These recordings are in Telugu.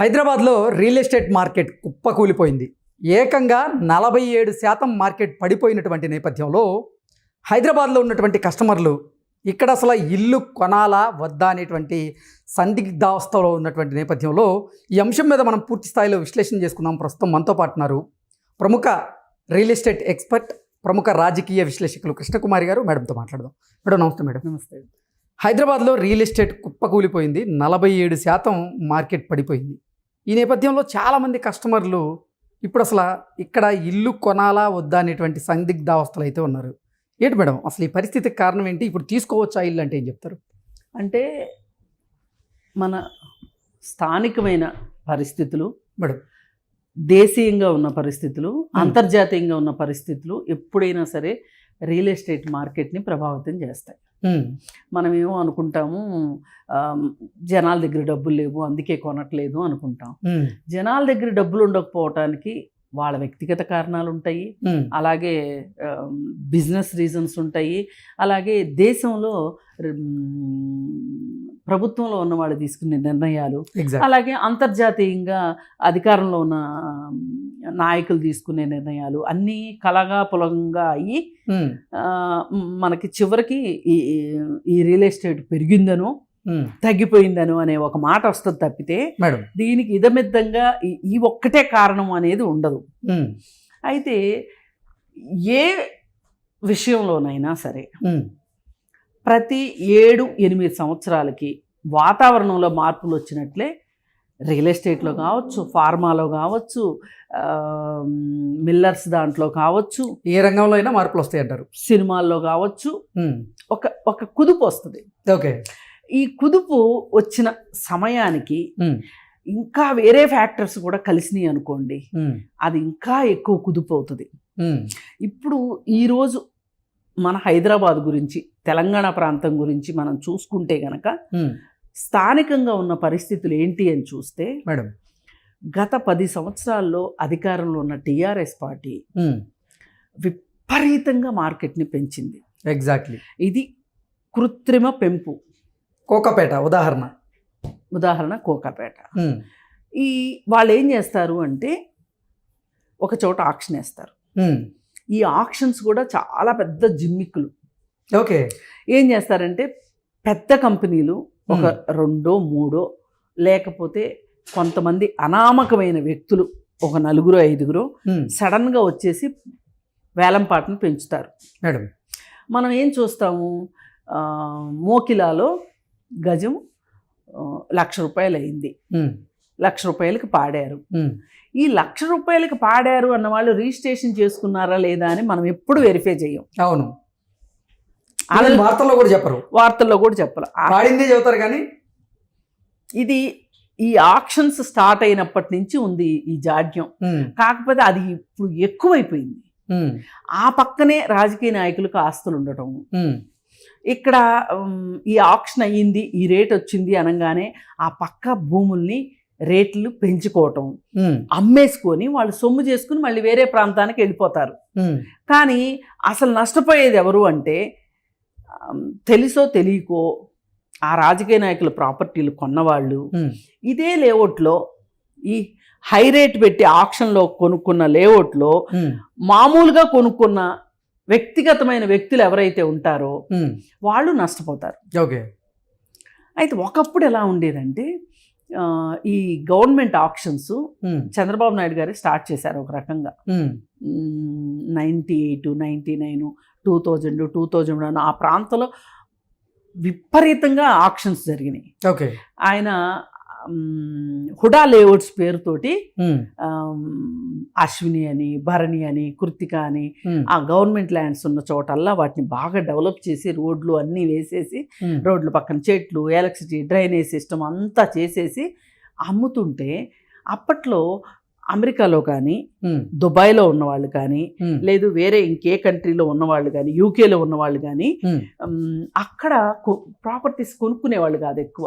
హైదరాబాద్లో రియల్ ఎస్టేట్ మార్కెట్ కుప్పకూలిపోయింది. ఏకంగా నలభై ఏడు శాతం మార్కెట్ పడిపోయినటువంటి నేపథ్యంలో హైదరాబాద్లో ఉన్నటువంటి కస్టమర్లు ఇక్కడ అసలు ఇల్లు కొనాలా వద్దా అనేటువంటి సందిగ్ధావస్థలో ఉన్నటువంటి నేపథ్యంలో ఈ అంశం మీద మనం పూర్తి స్థాయిలో విశ్లేషణ చేసుకుందాం. ప్రస్తుతం మనతో పాటు ఉన్నారు ప్రముఖ రియల్ ఎస్టేట్ ఎక్స్పర్ట్ ప్రముఖ రాజకీయ విశ్లేషకులు కృష్ణకుమారి గారు. మేడంతో మాట్లాడదాం. మేడం నమస్తే మేడం. నమస్తే. హైదరాబాద్లో రియల్ ఎస్టేట్ కుప్పకూలిపోయింది. నలభై ఏడు శాతం మార్కెట్ పడిపోయింది. ఈ నేపథ్యంలో చాలామంది కస్టమర్లు ఇప్పుడు అసలు ఇక్కడ ఇల్లు కొనాలా వద్దా అనేటువంటి సందిగ్ధావస్థలు అయితే ఉన్నారు. ఏంటి మేడం? అసలు ఈ పరిస్థితికి కారణం ఏంటి? ఇప్పుడు తీసుకోవచ్చా ఇల్లు అంటే ఏం చెప్తారు? అంటే మన స్థానికమైన పరిస్థితులు మేడం. దేశీయంగా ఉన్న పరిస్థితులు అంతర్జాతీయంగా ఉన్న పరిస్థితులు ఎప్పుడైనా సరే రియల్ ఎస్టేట్ మార్కెట్ని ప్రభావితం చేస్తాయి. ఉమ్, మనం ఏమో అనుకుంటాము జనాల దగ్గర డబ్బులు లేవు అందుకే కొనట్లేదు అనుకుంటాం. జనాల దగ్గర డబ్బులు ఉండకపోవటానికి వాళ్ళ వ్యక్తిగత కారణాలు ఉంటాయి అలాగే బిజినెస్ రీజన్స్ ఉంటాయి అలాగే దేశంలో ప్రభుత్వంలో ఉన్న వాళ్ళు తీసుకునే నిర్ణయాలు అలాగే అంతర్జాతీయంగా అధికారంలో ఉన్న నాయకులు తీసుకునే నిర్ణయాలు అన్నీ కలగా పులంగా అయ్యి మనకి చివరికి ఈ రియల్ ఎస్టేట్ పెరిగిందనో తగ్గిపోయిందనో అనే ఒక మాట వస్తుంది తప్పితే మేడం. దీనికి ఇదమిద్దంగా ఈ- ఒక్కటే కారణం అనేది ఉండదు. అయితే ఏ విషయంలోనైనా సరే ప్రతి ఏడు ఎనిమిది సంవత్సరాలకి వాతావరణంలో మార్పులు వచ్చినట్లే రియల్ ఎస్టేట్లో కావచ్చు ఫార్మాలో కావచ్చు మిల్లర్స్ దాంట్లో కావచ్చు ఏ రంగంలో అయినా మార్పులు వస్తాయి అంటారు సినిమాల్లో కావచ్చు. ఒక ఒక కుదుపు వస్తుంది. ఓకే. ఈ కుదుపు వచ్చిన సమయానికి ఇంకా వేరే ఫ్యాక్టర్స్ కూడా కలిసినాయి అనుకోండి అది ఇంకా ఎక్కువ కుదుపు అవుతుంది. ఇప్పుడు ఈరోజు మన హైదరాబాద్ గురించి తెలంగాణ ప్రాంతం గురించి మనం చూసుకుంటే గనక స్థానికంగా ఉన్న పరిస్థితులు ఏంటి అని చూస్తే మేడం. గత పది సంవత్సరాల్లో అధికారంలో ఉన్న టీఆర్ఎస్ పార్టీ విపరీతంగా మార్కెట్ని పెంచింది. ఎగ్జాక్ట్లీ ఇది కృత్రిమ పెంపు. కోకపేట ఉదాహరణ. ఉదాహరణ కోకాపేట. ఈ వాళ్ళు ఏం చేస్తారు అంటే ఒక చోట ఆక్షన్ వేస్తారు. ఈ ఆక్షన్స్ కూడా చాలా పెద్ద జిమ్మిక్కులు. ఓకే. ఏం చేస్తారంటే పెద్ద కంపెనీలు ఒక రెండో మూడో లేకపోతే కొంతమంది అనామకమైన వ్యక్తులు ఒక నలుగురు ఐదుగురు సడన్గా వచ్చేసి వేలంపాటను పెంచుతారు. మేడం. మనం ఏం చూస్తాము? మోకిలాలో గజం లక్ష రూపాయలు అయింది. లక్ష రూపాయలకి పాడారు. ఈ లక్ష రూపాయలకి పాడారు అన్న వాళ్ళు రిజిస్ట్రేషన్ చేసుకున్నారా లేదా అని మనం ఎప్పుడు వెరిఫై చేయం. అవును. వార్తల్లో కూడా చెప్పరు. వార్తల్లో కూడా చెప్పాలి పాడిందే చెబుతారు కానీ ఇది ఈ ఆక్షన్స్ స్టార్ట్ అయినప్పటి నుంచి ఉంది ఈ జాడ్యం. కాకపోతే అది ఇప్పుడు ఎక్కువైపోయింది. ఆ పక్కనే రాజకీయ నాయకులకు ఆస్తులు ఉండటం. ఇక్కడ ఈ ఆక్షన్ అయ్యింది ఈ రేట్ వచ్చింది అనగానే ఆ పక్క భూముల్ని రేట్లు పెంచుకోవటం. అమ్మేసుకొని వాళ్ళు సొమ్ము చేసుకుని మళ్ళీ వేరే ప్రాంతానికి వెళ్ళిపోతారు. కానీ అసలు నష్టపోయేది ఎవరు అంటే తెలుసో తెలియకో ఆ రాజకీయ నాయకుల ప్రాపర్టీలు కొన్నవాళ్ళు ఇదే లేఅవుట్లో ఈ హై రేట్ పెట్టి ఆక్షన్లో కొనుక్కున్న లేఅవుట్లో మామూలుగా కొనుక్కున్న వ్యక్తిగతమైన వ్యక్తులు ఎవరైతే ఉంటారో వాళ్ళు నష్టపోతారు. ఓకే. అయితే ఒకప్పుడు ఎలా ఉండేదంటే ఈ government actions um, Chandrababu Naidu garu start చేశారు ఒక రకంగా. Ninety eight ninety nine two thousand two thousand one ఆ ప్రాంతంలో విపరీతంగా ఆక్షన్స్ జరిగినాయి. ఓకే. ఆయన హుడా లేఅవుట్స్ పేరుతోటి అశ్విని అని భరణి అని కృతిక అని ఆ గవర్నమెంట్ ల్యాండ్స్ ఉన్న చోటల్లా వాటిని బాగా డెవలప్ చేసి రోడ్లు అన్నీ వేసేసి రోడ్ల పక్కన చెట్లు ఎలక్ట్రిసిటీ డ్రైనేజ్ సిస్టమ్ అంతా చేసేసి అమ్ముతుంటే అప్పట్లో అమెరికాలో కానీ దుబాయ్లో ఉన్నవాళ్ళు కానీ లేదు వేరే ఇంకే కంట్రీలో ఉన్నవాళ్ళు కానీ యూకేలో ఉన్నవాళ్ళు కానీ అక్కడ ప్రాపర్టీస్ కొనుక్కునేవాళ్ళు కాదు ఎక్కువ.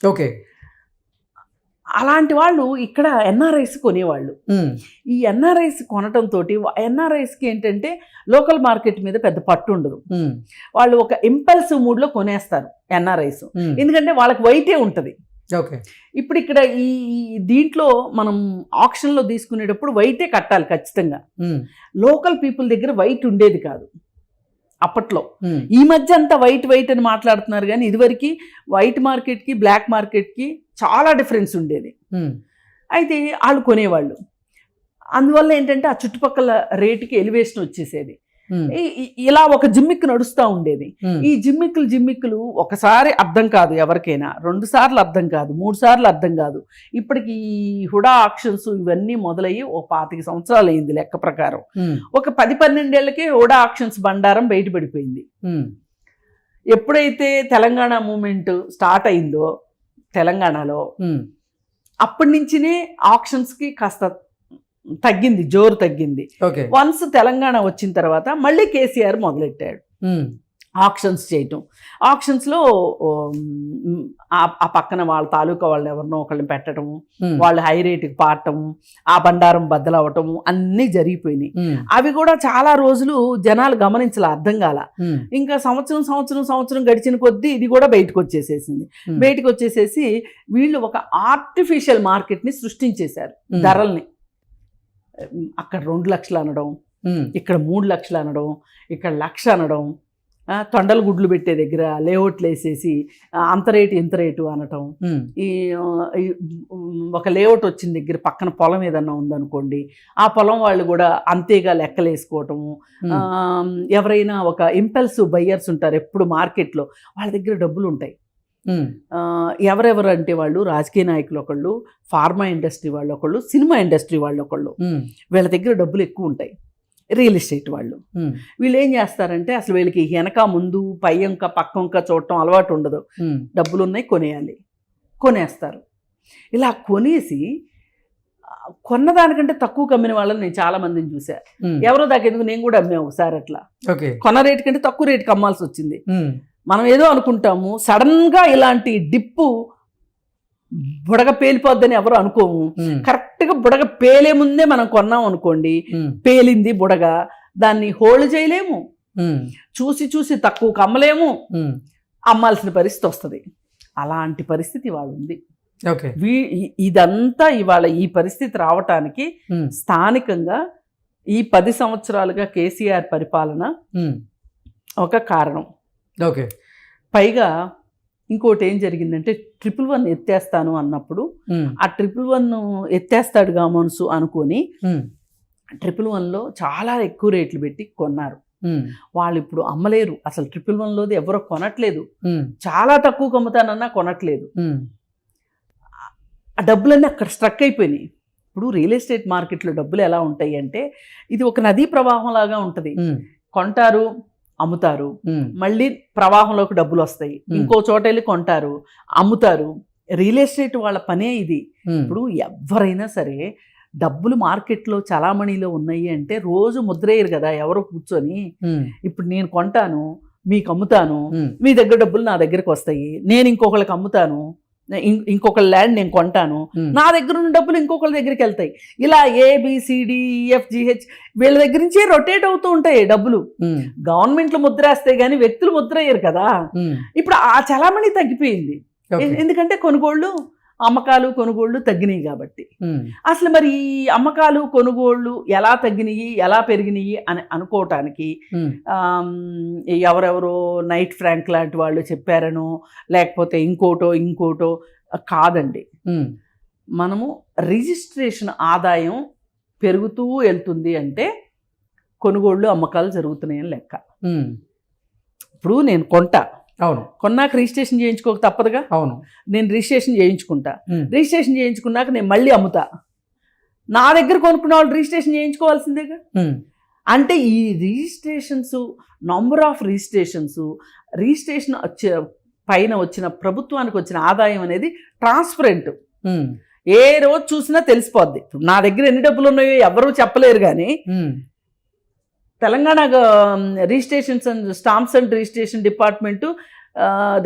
ఓకే. అలాంటి వాళ్ళు ఇక్కడ ఎన్ఆర్ఐస్ కొనేవాళ్ళు. ఈ ఎన్ఆర్ఐస్ కొనటంతో ఎన్ఆర్ఐస్కి ఏంటంటే లోకల్ మార్కెట్ మీద పెద్ద పట్టు ఉండదు. వాళ్ళు ఒక ఇంపల్సివ్ మూడ్లో కొనేస్తారు ఎన్ఆర్ఐస్. ఎందుకంటే వాళ్ళకి వైటే ఉంటుంది. ఓకే. ఇప్పుడు ఇక్కడ ఈ దీంట్లో మనం ఆప్షన్లో తీసుకునేటప్పుడు వైటే కట్టాలి ఖచ్చితంగా. లోకల్ పీపుల్ దగ్గర వైట్ ఉండేది కాదు. అప్పట్లో. ఈ మధ్య అంతా వైట్ వైట్ అని మాట్లాడుతున్నారు కానీ ఇదివరకు వైట్ మార్కెట్కి బ్లాక్ మార్కెట్కి చాలా డిఫరెన్స్ ఉండేది. అయితే వాళ్ళు కొనేవాళ్ళు. అందువల్ల ఏంటంటే ఆ చుట్టుపక్కల రేటుకి ఎలివేషన్ వచ్చేసేది. ఇలా ఒక జిమ్మిక్ నడుస్తూ ఉండేది. ఈ జిమ్మిక్కులు జిమ్మిక్కులు ఒకసారి అర్థం కాదు ఎవరికైనా రెండు సార్లు అర్థం కాదు మూడు సార్లు అర్థం కాదు. ఇప్పటికి ఈ హుడా ఆక్షన్స్ ఇవన్నీ మొదలయ్యి ఓ పాతిక సంవత్సరాలు అయింది లెక్క ప్రకారం. ఒక పది పన్నెండేళ్ళకే హుడా ఆక్షన్స్ బండారం బయటపడిపోయింది ఎప్పుడైతే తెలంగాణ మూమెంట్ స్టార్ట్ అయిందో తెలంగాణలో అప్పటి నుంచినే ఆక్షన్స్కి కాస్త తగ్గింది జోరు తగ్గింది. వన్స్ తెలంగాణ వచ్చిన తర్వాత మళ్ళీ కేసీఆర్ మొదలెట్టాడు. ఉమ్, ఆక్షన్స్ చేయటం. ఆక్షన్స్లో ఆ పక్కన వాళ్ళ తాలూకా వాళ్ళు ఎవరినో ఒకళ్ళని పెట్టడం వాళ్ళు హై రేటుకి పాడటం ఆ బండారం బద్దలవటము అన్నీ జరిగిపోయినాయి. అవి కూడా చాలా రోజులు జనాలు గమనించాల అర్థం కాల. ఇంకా సంవత్సరం సంవత్సరం సంవత్సరం గడిచిన కొద్దీ ఇది కూడా బయటకు వచ్చేసేసింది. బయటకు వచ్చేసేసి వీళ్ళు ఒక ఆర్టిఫిషియల్ మార్కెట్ని సృష్టించేశారు. ధరల్ని. అక్కడ రెండు లక్షలు అనడం ఇక్కడ మూడు లక్షలు అనడం ఇక్కడ లక్ష అనడం తొండల గుడ్లు పెట్టే దగ్గర లేఅవుట్లు వేసేసి అంత రేటు ఇంత రేటు అనటం. ఈ ఒక లేఅవుట్ వచ్చిన దగ్గర పక్కన పొలం ఏదన్నా ఉందనుకోండి ఆ పొలం వాళ్ళు కూడా అంతేగా లెక్కలు వేసుకోవటము. ఉమ్, ఆ, ఎవరైనా ఒక ఇంపల్సివ్ బయ్యర్స్ ఉంటారు ఎప్పుడు మార్కెట్లో వాళ్ళ దగ్గర డబ్బులు ఉంటాయి. ఎవరెవరు అంటే వాళ్ళు రాజకీయ నాయకులు ఒకళ్ళు ఫార్మా ఇండస్ట్రీ వాళ్ళు ఒకళ్ళు సినిమా ఇండస్ట్రీ వాళ్ళు ఒకళ్ళు. వీళ్ళ దగ్గర డబ్బులు ఎక్కువ ఉంటాయి రియల్ ఎస్టేట్ వాళ్ళు. వీళ్ళు ఏం చేస్తారంటే అసలు వీళ్ళకి వెనక ముందు పై అంక పక్క అంక చూడటం అలవాటు ఉండదు. డబ్బులు ఉన్నాయి కొనేయాలి కొనేస్తారు. ఇలా కొనేసి కొన్నదానికంటే తక్కువ కమ్మిన వాళ్ళని నేను చాలా మందిని చూసా. ఎవరో దాకెందుకు నేను కూడా అమ్మా ఒకసారి అట్లా. కొన్న రేటు కంటే తక్కువ రేటుకి అమ్మాల్సి వచ్చింది. మనం ఏదో అనుకుంటాము సడన్గా ఇలాంటి డిప్పు బుడగ పేలిపోద్దని ఎవరు అనుకోము. కరెక్ట్గా బుడగ పేలే ముందే మనం కొన్నాం అనుకోండి పేలింది బుడగ దాన్ని హోల్డ్ చేయలేము. చూసి చూసి తక్కువ కమ్మలేము అమ్మాల్సిన పరిస్థితి వస్తుంది. అలాంటి పరిస్థితి ఇవాళ ఉంది ఓకే. వీ ఇదంతా ఇవాళ ఈ పరిస్థితి రావటానికి స్థానికంగా ఈ పది సంవత్సరాలుగా కేసీఆర్ పరిపాలన ఒక కారణం. ఓకే. పైగా ఇంకోటి ఏం జరిగిందంటే ట్రిపుల్ వన్ ఎత్తేస్తాను అన్నప్పుడు ఆ ట్రిపుల్ వన్ ఎత్తేస్తాడుగా మనసు అనుకొని ట్రిపుల్ వన్లో చాలా ఎక్కువ రేట్లు పెట్టి కొన్నారు. వాళ్ళు ఇప్పుడు అమ్మలేరు. అసలు ట్రిపుల్ వన్లోది ఎవరో కొనట్లేదు. చాలా తక్కువ అమ్ముతానన్నా కొనట్లేదు. ఆ డబ్బులన్నీ అక్కడ స్ట్రక్ అయిపోయినాయి. ఇప్పుడు రియల్ ఎస్టేట్ మార్కెట్లో డబ్బులు ఎలా ఉంటాయి అంటే ఇది ఒక నదీ ప్రవాహం లాగా ఉంటుంది. కొంటారు అమ్ముతారు. మళ్ళీ ప్రవాహంలోకి డబ్బులు వస్తాయి. ఇంకో చోట వెళ్ళి కొంటారు. అమ్ముతారు. రియల్ ఎస్టేట్ వాళ్ళ పనే ఇది. ఇప్పుడు ఎవరైనా సరే డబ్బులు మార్కెట్లో చలామణిలో ఉన్నాయి అంటే రోజు ముద్రేయరు కదా ఎవరో కూర్చొని. ఇప్పుడు నేను కొంటాను మీకు అమ్ముతాను మీ దగ్గర డబ్బులు నా దగ్గరకు వస్తాయి. నేను ఇంకొకళ్ళకి అమ్ముతాను ఇంకొక ల్యాండ్ నేను కొంటాను. నా దగ్గర ఉన్న డబ్బులు ఇంకొకళ్ళ దగ్గరికి వెళ్తాయి. ఇలా ఏబిసిడిఎఫ్జిహెచ్ వీళ్ళ దగ్గర నుంచే రొటేట్ అవుతూ ఉంటాయి డబ్బులు. గవర్నమెంట్లు ముద్రేస్తే కానీ వ్యక్తులు ముద్రయ్యారు కదా. ఇప్పుడు ఆ చలామణి తగ్గిపోయింది. ఎందుకంటే కొనుగోళ్ళు అమ్మకాలు కొనుగోళ్ళు తగ్గినాయి కాబట్టి. అసలు మరి ఈ అమ్మకాలు కొనుగోళ్ళు ఎలా తగ్గినాయి ఎలా పెరిగినాయి అని అనుకోవటానికి ఎవరెవరో నైట్ ఫ్రాంక్ లాంటి వాళ్ళు చెప్పారనో లేకపోతే ఇంకోటో ఇంకోటో కాదండి. మనము రిజిస్ట్రేషన్ ఆదాయం పెరుగుతూ వెళ్తుంది అంటే కొనుగోళ్ళు అమ్మకాలు జరుగుతున్నాయని లెక్క. ఇప్పుడు నేను కొంటా అవును. కొన్నాక రిజిస్ట్రేషన్ చేయించుకోక తప్పదుగా? అవును. నేను రిజిస్ట్రేషన్ చేయించుకుంటా. రిజిస్ట్రేషన్ చేయించుకున్నాక నేను మళ్ళీ అమ్ముతా. నా దగ్గర కొనుక్కున్న వాళ్ళు రిజిస్ట్రేషన్ చేయించుకోవాల్సిందేగా? అంటే ఈ registrations number of registrations registration వచ్చే పైన వచ్చిన ప్రభుత్వానికి వచ్చిన ఆదాయం అనేది ట్రాన్స్పరెంట్ ఏ రోజు చూసినా తెలిసిపోద్ది. నా దగ్గర ఎన్ని డబ్బులు ఉన్నాయో ఎవరూ చెప్పలేరు కానీ Telangana registrations and stamps and registration department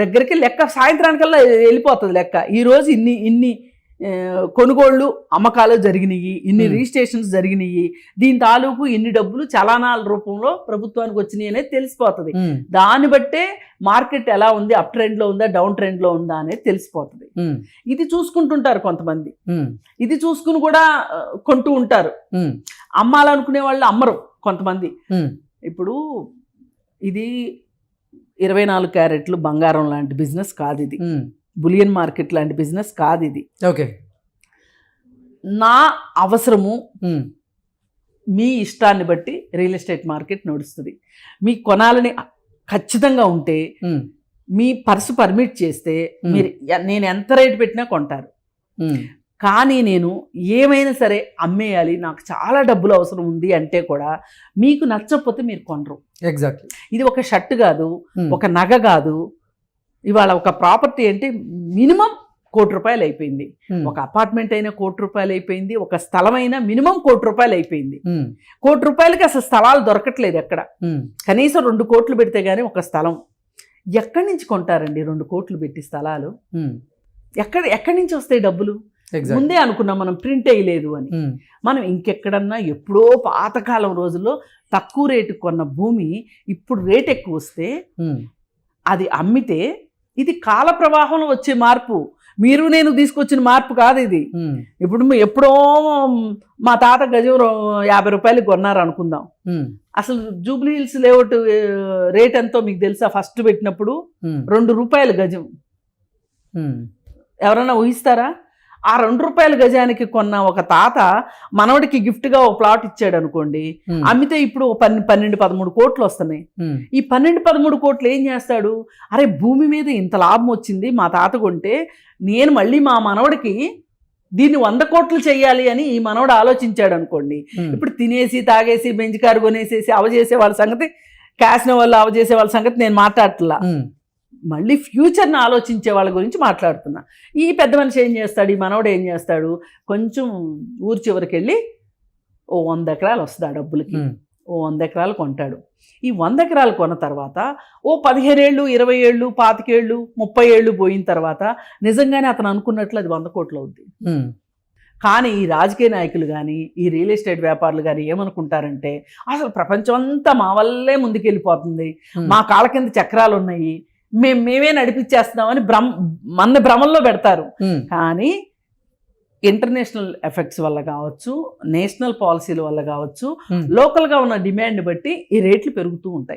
దగ్గరికి లెక్క సాయంత్రానికల్లా వెళ్ళిపోతుంది లెక్క. ఈరోజు ఇన్ని ఇన్ని ఆ, కొనుగోళ్ళు అమ్మకాలు జరిగినాయి ఇన్ని. రిజిస్ట్రేషన్స్ జరిగినాయి దీని తాలూకు ఇన్ని డబ్బులు చలానాల రూపంలో ప్రభుత్వానికి వచ్చినాయి అనేది తెలిసిపోతుంది. దాన్ని బట్టే మార్కెట్ ఎలా ఉంది అప్ ట్రెండ్లో ఉందా డౌన్ ట్రెండ్లో ఉందా అనేది తెలిసిపోతుంది. ఇది చూసుకుంటుంటారు కొంతమంది. ఇది చూసుకుని కూడా కొంటూ ఉంటారు. అమ్మాలనుకునే వాళ్ళు అమ్మరు కొంతమంది. ఇప్పుడు ఇది ఇరవై నాలుగు క్యారెట్లు బంగారం లాంటి బిజినెస్ కాదు ఇది. బులియన్ మార్కెట్ లాంటి బిజినెస్ కాదు ఇది. ఓకే. నా అవసరము మీ ఇష్టాన్ని బట్టి రియల్ ఎస్టేట్ మార్కెట్ నడుస్తుంది. మీ కొనాలని ఖచ్చితంగా ఉంటే మీ పర్సు పర్మిట్ చేస్తే. మీరు నేను ఎంత రేటు పెట్టినా కొంటారు. కానీ నేను ఏమైనా సరే అమ్మేయాలి నాకు చాలా డబ్బులు అవసరం ఉంది అంటే కూడా మీకు నచ్చకపోతే మీరు కొనరు. ఎగ్జాక్ట్లీ. ఇది ఒక షర్ట్ కాదు ఒక నగ కాదు ఇవాళ ఒక ప్రాపర్టీ అంటే మినిమం కోటి రూపాయలు అయిపోయింది. ఉమ్, ఒక అపార్ట్మెంట్ అయినా కోటి రూపాయలు అయిపోయింది. ఒక స్థలం అయినా మినిమం కోటి రూపాయలు అయిపోయింది. ఉమ్, కోటి రూపాయలకి అసలు స్థలాలు దొరకట్లేదు ఎక్కడ. ఉమ్, కనీసం రెండు కోట్లు పెడితే గానీ ఒక స్థలం. ఎక్కడి నుంచి కొంటారండి రెండు కోట్లు పెట్టి స్థలాలు? ఎక్కడ ఎక్కడి నుంచి వస్తాయి డబ్బులు? ముందే అనుకున్నాం మనం ప్రింట్ వేయలేదు అని. మనం ఇంకెక్కడన్నా ఎప్పుడో పాతకాలం రోజుల్లో తక్కువ రేటు కొన్న భూమి ఇప్పుడు రేట్ ఎక్కువ వస్తే అది అమ్మితే ఇది కాల ప్రవాహంలో వచ్చే మార్పు. మీరు నేను తీసుకొచ్చిన మార్పు కాదు ఇది. ఇప్పుడు ఎప్పుడో మా తాత గజం యాభై రూపాయలకి కొన్నారు అనుకుందాం. అసలు జూబ్లీ హిల్స్ లేఅవుట్ రేట్ ఎంతో మీకు తెలుసా? ఫస్ట్ పెట్టినప్పుడు రెండు రూపాయలు గజం. ఎవరైనా ఊహిస్తారా? ఆ రెండు రూపాయల గజానికి కొన్న ఒక తాత మనవడికి గిఫ్ట్గా ఒక ప్లాట్ ఇచ్చాడు అనుకోండి. అమ్మితే ఇప్పుడు పన్నె పన్నెండు పదమూడు కోట్లు వస్తున్నాయి. ఈ పన్నెండు పదమూడు కోట్లు ఏం చేస్తాడు? అరే భూమి మీద ఇంత లాభం వచ్చింది మా తాత కొంటే నేను మళ్ళీ మా మనవడికి దీన్ని వంద కోట్లు చేయాలి అని ఈ మనవడు ఆలోచించాడు అనుకోండి. ఇప్పుడు తినేసి తాగేసి బెంచ్ కారు కొనేసేసి అవజేసే వాళ్ళ సంగతి కాసిన వాళ్ళు అవజేసే వాళ్ళ సంగతి నేను మాట్లాడట్లా. మళ్ళీ ఫ్యూచర్ని ఆలోచించే వాళ్ళ గురించి మాట్లాడుతున్నా. ఈ పెద్ద మనిషి ఏం చేస్తాడు? ఈ మనవడు ఏం చేస్తాడు? కొంచెం ఊరి చివరికి వెళ్ళి ఓ వంద ఎకరాలు వస్తుంది ఆ డబ్బులకి. ఓ వంద ఎకరాలు కొంటాడు. ఈ వంద ఎకరాలు కొన్న తర్వాత ఓ పదిహేను ఏళ్ళు ఇరవై ఏళ్ళు పాతికేళ్ళు ముప్పై ఏళ్ళు పోయిన తర్వాత నిజంగానే అతను అనుకున్నట్లు అది వంద కోట్లు అవుద్ది. కానీ ఈ రాజకీయ నాయకులు కానీ ఈ రియల్ ఎస్టేట్ వ్యాపారులు కానీ ఏమనుకుంటారంటే అసలు ప్రపంచం అంతా మా వల్లే ముందుకెళ్ళిపోతుంది. మా కాళ్ళ కింద చక్రాలు ఉన్నాయి మేము మేమే నడిపించేస్తున్నామని భ్రమ మన భ్రమంలో పెడతారు. కానీ ఇంటర్నేషనల్ ఎఫెక్ట్స్ వల్ల కావచ్చు నేషనల్ పాలసీల వల్ల కావచ్చు. లోకల్గా ఉన్న డిమాండ్ బట్టి ఈ రేట్లు పెరుగుతూ ఉంటాయి.